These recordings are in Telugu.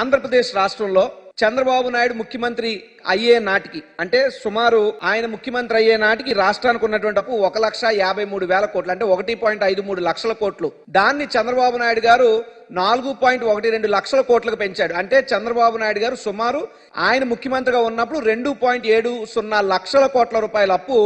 ఆంధ్రప్రదేశ్ రాష్ట్రంలో చంద్రబాబు నాయుడు ముఖ్యమంత్రి అయ్యే నాటికి అంటే సుమారు ఆయన ముఖ్యమంత్రి అయ్యే నాటికి రాష్ట్రానికి ఉన్నటువంటి అప్పు ఒక లక్ష యాభై మూడు వేల కోట్లు అంటే ఒకటి పాయింట్ ఐదు మూడు లక్షల కోట్లు. దాన్ని చంద్రబాబు నాయుడు గారు నాలుగు పాయింట్ ఒకటి రెండు లక్షల కోట్లకు పెంచాడు. అంటే చంద్రబాబు నాయుడు గారు సుమారు ఆయన ముఖ్యమంత్రిగా ఉన్నప్పుడు రెండు పాయింట్ ఏడు సున్నా లక్షల కోట్ల రూపాయల అప్పు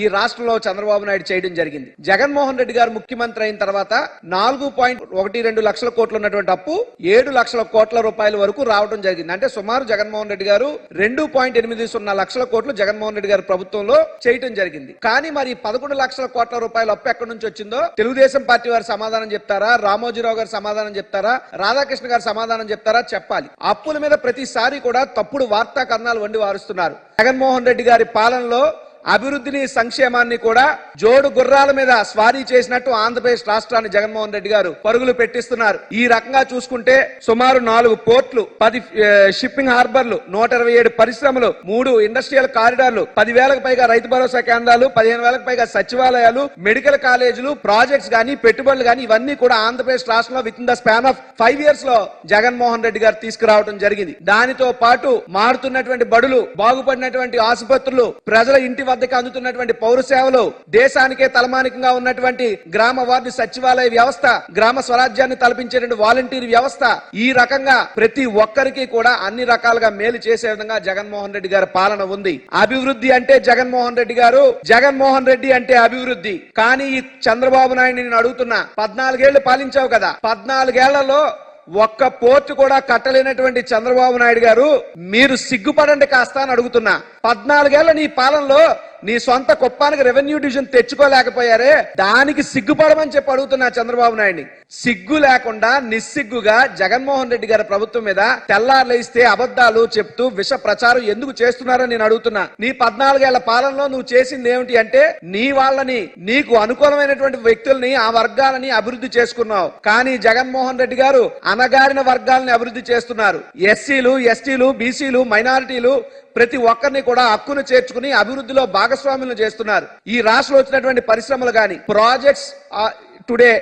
ఈ రాష్ట్రంలో చంద్రబాబు నాయుడు చేయడం జరిగింది. జగన్మోహన్ రెడ్డి గారు ముఖ్యమంత్రి అయిన తర్వాత నాలుగు పాయింట్ ఒకటి రెండు లక్షల కోట్లు ఉన్నటువంటి అప్పు ఏడు లక్షల కోట్ల రూపాయల వరకు రావడం జరిగింది. అంటే సుమారు జగన్మోహన్ రెడ్డి గారు రెండు పాయింట్ ఎనిమిది సున్నా లక్షల కోట్లు జగన్మోహన్ రెడ్డి గారి ప్రభుత్వంలో చేయటం జరిగింది. కానీ మరి పదకొండు లక్షల కోట్ల రూపాయల అప్పు ఎక్కడి నుంచి వచ్చిందో తెలుగుదేశం పార్టీ వారు సమాధానం చెప్తారా? రామోజీరావు గారు సమాధానం చెప్తారా? రాధాకృష్ణ గారు సమాధానం చెప్తారా? చెప్పాలి. అప్పుల మీద ప్రతిసారి కూడా తప్పుడు వార్తా కథనాలు వండి వారుస్తున్నారు. జగన్మోహన్ రెడ్డి గారి పాలనలో అభివృద్ధిని సంక్షేమాన్ని కూడా జోడు గుర్రాల మీద స్వారీ చేసినట్టు ఆంధ్రప్రదేశ్ రాష్ట్రాన్ని జగన్మోహన్ రెడ్డి గారు పరుగులు పెట్టిస్తున్నారు. ఈ రకంగా చూసుకుంటే సుమారు నాలుగు పోర్ట్లు పది షిప్పింగ్ హార్బర్లు నూట ఇరవై ఏడు పరిశ్రమలు మూడు ఇండస్ట్రియల్ కారిడార్లు పదివేలకు పైగా రైతు భరోసా కేంద్రాలు పదిహేను వేలకు పైగా సచివాలయాలు మెడికల్ కాలేజీలు ప్రాజెక్ట్స్ కానీ పెట్టుబడులు కానీ ఇవన్నీ కూడా ఆంధ్రప్రదేశ్ రాష్ట్రంలో with in the span of five ఇయర్స్లో జగన్మోహన్ రెడ్డి గారు తీసుకురావడం జరిగింది. దానితో పాటు మారుతున్నటువంటి బడులు బాగుపడినటువంటి ఆసుపత్రులు ప్రజల ఇంటి వద్దకు అందుతున్నటువంటి పౌర సేవలు దేశానికే తలమానికంగా ఉన్నటువంటి గ్రామ వార్డు సచివాలయ వ్యవస్థ గ్రామ స్వరాజ్యాన్ని తలపించేటువంటి వాలంటీర్ వ్యవస్థ ఈ రకంగా ప్రతి ఒక్కరికి కూడా అన్ని రకాలుగా మేలు చేసే విధంగా జగన్మోహన్ రెడ్డి గారి పాలన ఉంది. అభివృద్ధి అంటే జగన్మోహన్ రెడ్డి గారు జగన్మోహన్ రెడ్డి అంటే అభివృద్ధి. కానీ ఈ చంద్రబాబు నాయుడు నేను అడుగుతున్నా పద్నాలుగేళ్ళు పాలించావు కదా పద్నాలుగేళ్ళలో ఒక్క పోర్టు కూడా కట్టలేనటువంటి చంద్రబాబు నాయుడు గారు మీరు సిగ్గుపడండి కాస్త అని అడుగుతున్నా. పద్నాలుగేళ్ళ నీ పాలనలో నీ సొంత కుప్పానికి రెవెన్యూ డివిజన్ తెచ్చుకోలేకపోయారే? దానికి సిగ్గుపడమని చెప్పి అడుగుతున్నా చంద్రబాబు నాయుడిని. సిగ్గు లేకుండా నిస్సిగ్గుగా జగన్మోహన్ రెడ్డి గారి ప్రభుత్వం మీద తెల్లార్లేస్తే అబద్ధాలు చెప్తూ విష ప్రచారం ఎందుకు చేస్తున్నారని నేను అడుగుతున్నా. నీ పద్నాలుగేళ్ళ పాలనలో నువ్వు చేసింది ఏమిటి అంటే నీ వాళ్ళని నీకు అనుకూలమైనటువంటి వ్యక్తుల్ని ఆ వర్గాలని అభివృద్ధి చేసుకున్నావు. కానీ జగన్మోహన్ రెడ్డి గారు అనగారిన వర్గాలని అభివృద్ధి చేస్తున్నారు. ఎస్సీలు ఎస్టీలు బీసీలు మైనారిటీలు ప్రతి ఒక్కరిని కూడా హక్కును చేర్చుకుని అభివృద్ధిలో భాగస్వాములను చేస్తున్నారు. ఈ రాష్ట్రంలో వచ్చినటువంటి పరిశ్రమలు గాని ప్రాజెక్ట్స్ టుడే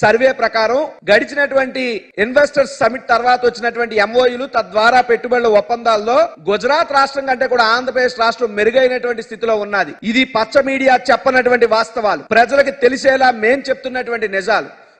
సర్వే ప్రకారం గడిచినటువంటి ఇన్వెస్టర్స్ సమిట్ తర్వాత వచ్చినటువంటి ఎంఓయూలు తద్వారా పెట్టుబడుల ఒప్పందాల్లో గుజరాత్ రాష్ట్రం కంటే కూడా ఆంధ్రప్రదేశ్ రాష్ట్రం మెరుగైనటువంటి స్థితిలో ఉన్నది. ఇది పచ్చ మీడియా చెప్పనటువంటి వాస్తవాలు. ప్రజలకు తెలిసేలా మేం చెప్తున్నటువంటి నిజాలు.